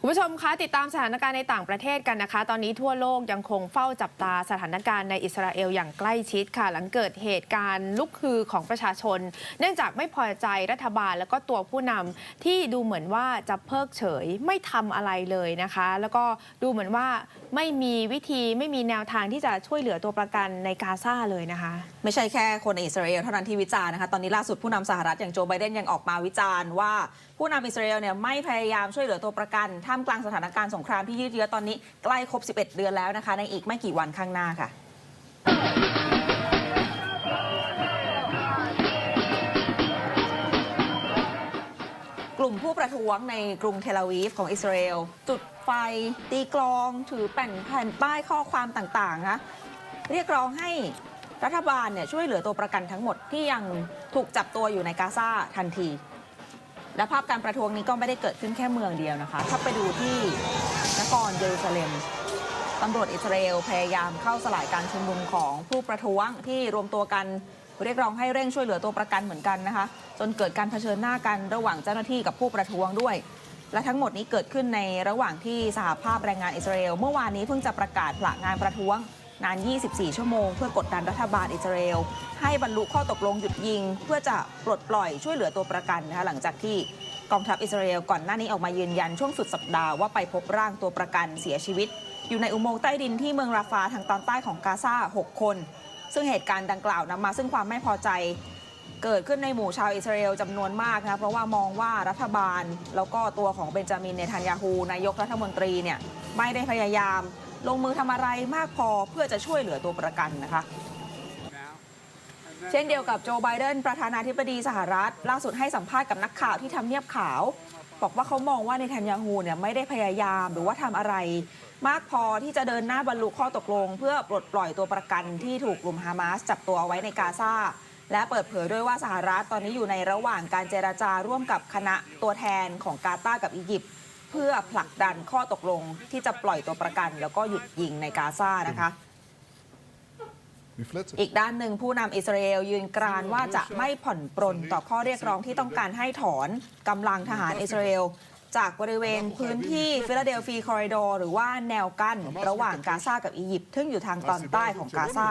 คุณผู้ชมคะติดตามสถานการณ์ในต่างประเทศกันนะคะ ตอนนี้ทั่วโลกยังคงเฝ้าจับตาสถานการณ์ในอิสราเอลอย่างใกล้ชิดค่ะ หลังเกิดเหตุการณ์ลุกฮือของประชาชน เนื่องจากไม่พอใจรัฐบาลแล้วก็ตัวผู้นำที่ดูเหมือนว่าจะเพิกเฉยไม่ทำอะไรเลยนะคะ แล้วก็ดูเหมือนว่าไม่มีวิธีไม่มีแนวทางที่จะช่วยเหลือตัวประกันในกาซาเลยนะคะ ไม่ใช่แค่คนในอิสราเอลเท่านั้นที่วิจารณ์นะคะตอนนี้ล่าสุดผู้นำสหรัฐอย่างโจไบเดนยังออกมาวิจารณ์ว่าผู้นำอิสราเอลเนี่ยไม่พยายามช่วยเหลือตัวประกันท่ามกลางสถานการณ์สงครามที่ยืดเยื้อตอนนี้ใกล้ครบ 11 เดือนแล้วนะคะ ในอีกไม่กี่วันข้างหน้าค่ะกลุ่มผู้ประท้วงในกรุงเทลอาวีฟของอิสราเอล จุดไฟ ตีกลอง ถือแผ่นแผ่นป้ายข้อความต่างๆนะเรียกร้องให้รัฐบาลเนี่ยช่วยเหลือตัวประกันทั้งหมดที่ยังถูกจับตัวอยู่ในกาซาทันที และภาพการประท้วงนี้ก็ไม่ได้เกิดขึ้นแค่เมืองเดียวนะคะ ถ้าไปดูที่นครเยรูซาเล็มตำรวจอิสราเอลพยายามเข้าสลายการชุมนุมของผู้ประท้วงที่รวมตัวกันเรียกร้องให้เร่งช่วยเหลือตัวประกันเหมือนกันนะคะ จนเกิดการเผชิญหน้ากันระหว่างเจ้าหน้าที่กับผู้ประท้วงด้วย และทั้งหมดนี้เกิดขึ้นในระหว่างที่สหภาพแรงงานอิสราเอลเมื่อวานนี้เพิ่งจะประกาศผละงานประท้วง นาน 24 ชั่วโมง เพื่อกดดันรัฐบาลอิสราเอลให้บรรลุข้อตกลงหยุดยิง เพื่อจะปลดปล่อยช่วยเหลือตัวประกันนะคะหลังจากที่กองทัพอิสราเอลก่อนหน้านี้ออกมายืนยันช่วงสุดสัปดาห์ว่าไปพบร่างตัวประกันเสียชีวิต อยู่ในอุโมงค์ใต้ดินที่เมืองราฟาทางตอนใต้ของกาซา6 คน ซึ่งเหตุการณ์ดังกล่าวนำมาซึ่งความไม่พอใจเกิดขึ้นในหมู่ชาวอิสราเอลจำนวนมากนะเพราะว่ามองว่ารัฐบาล แล้วก็ตัวของเบนจามินเนทันยาฮูนายกรัฐมนตรีเนี่ยไม่ได้พยายาม ลงมือทำอะไรมากพอเพื่อจะช่วยเหลือตัวประกันนะคะ เช่นเดียวกับโจไบเดนประธานาธิบดีสหรัฐ ล่าสุดให้สัมภาษณ์กับนักข่าวที่ทำเนียบขาว บอกว่าเขามองว่าในทันยาฮูเนี่ยไม่ได้พยายามหรือว่าทำอะไร มากพอที่จะเดินหน้าบรรลุข้อตกลง เพื่อปลดปล่อยตัวประกันที่ถูกกลุ่มฮามาสจับตัวเอาไว้ในกาซาและเปิดเผยด้วยว่าสหรัฐตอนนี้อยู่ในระหว่างการเจราจาร่วมกับคณะตัวแทนของกาตาร์กับอียิปต์ เพื่อผลักดันข้อตกลงที่จะปล่อยตัวประกัน แล้วก็หยุดยิงในกาซานะคะอีกด้านหนึ่งผู้นำอิสราเอลยืนกรานว่าจะไม่ผ่อนปรนต่อข้อเรียกร้องที่ต้องการให้ถอนกำลังทหารอิสราเอลจากบริเวณพื้นที่ฟิลาเดลฟีคอริดอร์หรือว่าแนวกั้นระหว่างกาซากับอียิปต์ซึ่งอยู่ทางตอนใต้ของกาซา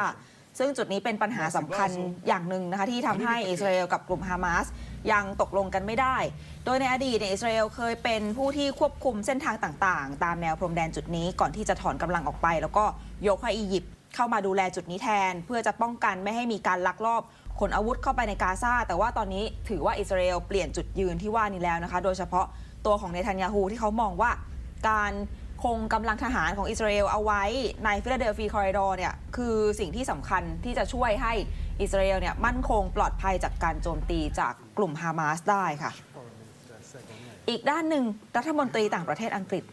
ซึ่งจุดนี้เป็นปัญหาสำคัญอย่างหนึ่งนะคะที่ทำให้อิสราเอลกับกลุ่มฮามาสยังตกลงกันไม่ได้ โดยในอดีตเนี่ยอิสราเอลเคยเป็นผู้ที่ควบคุมเส้นทางต่างๆ ตามแนวพรมแดนจุดนี้ก่อนที่จะถอนกำลังออกไป แล้วก็ยกให้อียิปต์เข้ามาดูแลจุดนี้แทน เพื่อจะป้องกันไม่ให้มีการลักลอบขนอาวุธเข้าไปในกาซาแต่ว่าตอนนี้ถือว่าอิสราเอลเปลี่ยนจุดยืนที่ว่านี้แล้วนะคะ โดยเฉพาะตัวของเนทันยาฮูที่เขามองว่าการ คงกำลังทหารของอิสราเอลเอาไว้ในฟิลาเดลฟีคอริดอร์เนี่ยคือสิ่งที่สำคัญที่จะช่วยให้อิสราเอลเนี่ยมั่นคงปลอดภัยจากการโจมตีจากกลุ่มฮามาสได้ค่ะ อีกด้านหนึ่งรัฐมนตรีต่างประเทศอังกฤษ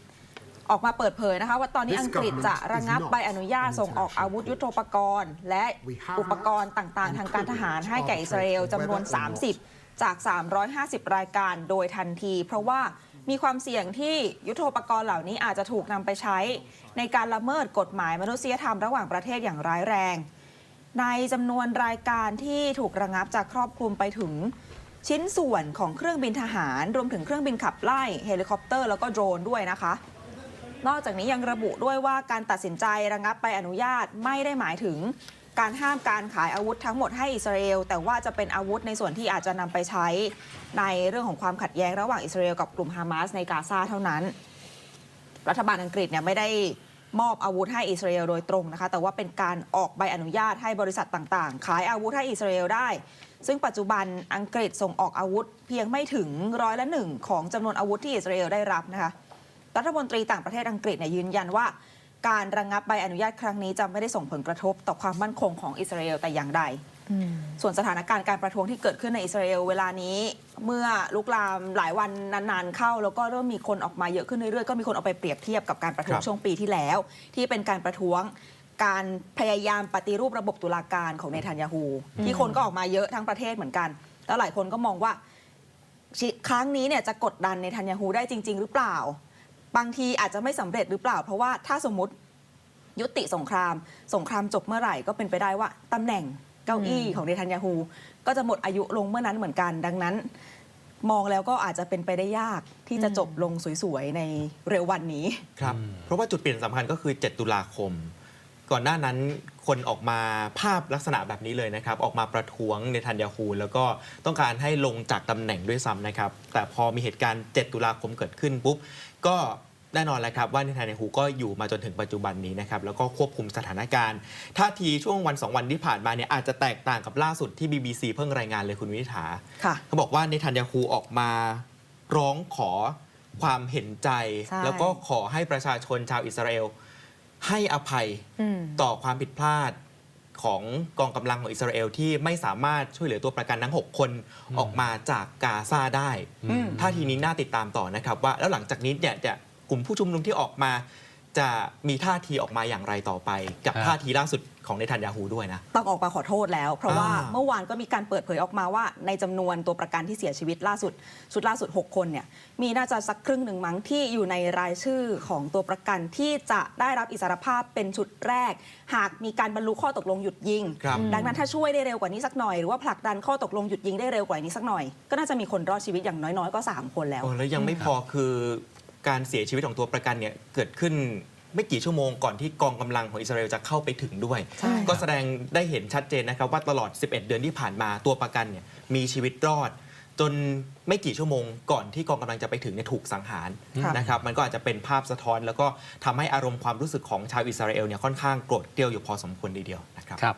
ออกมาเปิดเผยนะคะว่าตอนนี้อังกฤษจะระงับใบอนุญาตส่งออกอาวุธยุโทโธปกรณ์ และอุปกรณ์ต่างๆ ทางการทหารให้แก่อิสราเอลจำนวน 30 จาก 350 รายการโดยทันที เพราะว่า มีความเสี่ยงที่ยุทโธปกรณ์เหล่านี้อาจจะถูกนำไปใช้ ในการละเมิดกฎหมายมนุษยธรรมระหว่างประเทศอย่างร้ายแรง ในจำนวนรายการที่ถูกระงับจากครอบคลุมไปถึงชิ้นส่วนของเครื่องบินทหาร รวมถึงเครื่องบินขับไล่เฮลิคอปเตอร์แล้วก็โดรนด้วยนะคะ นอกจากนี้ยังระบุด้วยว่าการตัดสินใจระงับใบอนุญาตไม่ได้หมายถึง การห้ามการขายอาวุธทั้งหมดให้อิสราเอล แต่ว่าจะเป็นอาวุธในส่วนที่อาจจะนำไปใช้ในเรื่องของความขัดแย้งระหว่างอิสราเอลกับกลุ่มฮามาสในกาซาเท่านั้น รัฐบาลอังกฤษเนี่ยไม่ได้มอบอาวุธให้อิสราเอลโดยตรงนะคะ แต่ว่าเป็นการออกใบอนุญาตให้บริษัทต่างๆ ขายอาวุธให้อิสราเอลได้ ซึ่งปัจจุบันอังกฤษส่งออกอาวุธ เพียงไม่ถึงร้อยละหนึ่งของจำนวนอาวุธที่อิสราเอลได้รับนะคะ รัฐมนตรีต่างประเทศอังกฤษเนี่ยยืนยันว่า การระงงับใบอนุญาตครั้งนี้จะไม่ได้ส่งผลกระทบต่อความมั่นคงของอิสราเอลแต่อย่างใดส่วนสถานการณ์การประท้วงที่เกิดขึ้นในอิสราเอลเวลานี้ เมื่อลุกลามหลายวันนานๆเข้า แล้วก็เริ่มมีคนออกมาเยอะขึ้นเรื่อยๆ ก็มีคนเอาไปเปรียบเทียบกับการประท้วงครับช่วงปีที่แล้ว ที่เป็นการประท้วงการพยายามปฏิรูประบบตุลาการของเนทันยาฮูที่คนก็ออกมาเยอะทั้งประเทศเหมือนกัน แล้วหลายคนก็มองว่าครั้งนี้เนี่ยจะกดดันในทันยาฮูได้จริง ๆ หรือเปล่า บางทีอาจจะไม่สำเร็จหรือเปล่า เพราะว่าถ้าสมมติยุติสงคราม สงครามจบเมื่อไหร่ก็เป็นไปได้ว่าตำแหน่งเก้าอี้ของเนทันยาฮู ก็จะหมดอายุลงเมื่อนั้นเหมือนกัน ดังนั้น มองแล้วก็อาจจะเป็นไปได้ยากที่จะจบลงสวยๆในเร็ววันนี้ครับเพราะว่าจุดเปลี่ยนสำคัญก็คือ 7 ตุลาคม ก่อนหน้านั้นคนออกมาภาพลักษณะแบบนี้เลยนะครับ ออกมาประท้วงในทันยาฮูแล้วก็ต้องการให้ลงจากตำแหน่งด้วยซ้ำนะครับ แต่พอมีเหตุการณ์ 7 ตุลาคมเกิดขึ้นปุ๊บ ก็แน่นอนแล้วครับว่าในทันยาฮูก็อยู่มาจนถึงปัจจุบันนี้นะครับแล้วก็ควบคุมสถานการณ์ท่าทีช่วงวัน 2 วันที่ผ่านมาเนี่ยอาจจะแตกต่างกับล่าสุดที่ BBC เพิ่งรายงานเลยคุณวินิษฐาค่ะเขาบอกว่าในทันยาฮูออกมาร้องขอความเห็นใจใช่แล้วก็ขอให้ประชาชนชาวอิสราเอล ให้อภัยอืมต่อความผิดพลาดของกองกำลังของอิสราเอลที่ไม่สามารถช่วยเหลือตัวประกันทั้ง 6 คนออกมาจากกาซาได้อืมท่าทีนี้น่าติดตามต่อนะครับว่าแล้วหลังจากนี้เนี่ยจะกลุ่มผู้ชุมนุมที่ออกมา จะมีท่าทีออกมาอย่างไรต่อไปกับครับท่าทีล่าสุดของในทันยาฮูด้วยนะ ต้องออกมาขอโทษแล้ว เพราะว่าอ่าเมื่อวานก็มีการเปิดเผยออกมาว่า ในจำนวนตัวประกันที่เสียชีวิตล่าสุด ชุดล่าสุด 6 คนเนี่ยมีน่าจะสักครึ่งหนึ่งมั้งที่อยู่ในรายชื่อของตัวประกันที่จะได้รับอิสรภาพเป็นชุดแรก หากมีการบรรลุข้อตกลงหยุดยิงครับดังนั้นถ้าช่วยได้เร็วกว่านี้สักหน่อยหรือว่าผลักดันข้อตกลงหยุดยิงได้เร็วกว่านี้สักหน่อย ก็น่าจะมีคนรอดชีวิตอย่างน้อยๆก็ 3 คนแล้วโอ้แล้วยังไม่พอคือ การเสียชีวิตของตัวประกันเนี่ยเกิดขึ้นไม่กี่ชั่วโมงก่อนที่กองกำลังของอิสราเอลจะเข้าไปถึงด้วย ใช่ ก็แสดงได้เห็นชัดเจนนะครับว่าตลอด 11 เดือนที่ผ่านมาตัวประกันเนี่ยมีชีวิตรอด จนไม่กี่ชั่วโมงก่อนที่กองกำลังจะไปถึงเนี่ยถูกสังหารค่ะ นะครับมันก็อาจจะเป็นภาพสะท้อน แล้วก็ทำให้อารมณ์ความรู้สึกของชาวอิสราเอลเนี่ยค่อนข้างโกรธเกรี้ยวอยู่พอสมควรทีเดียวนะครับ ครับ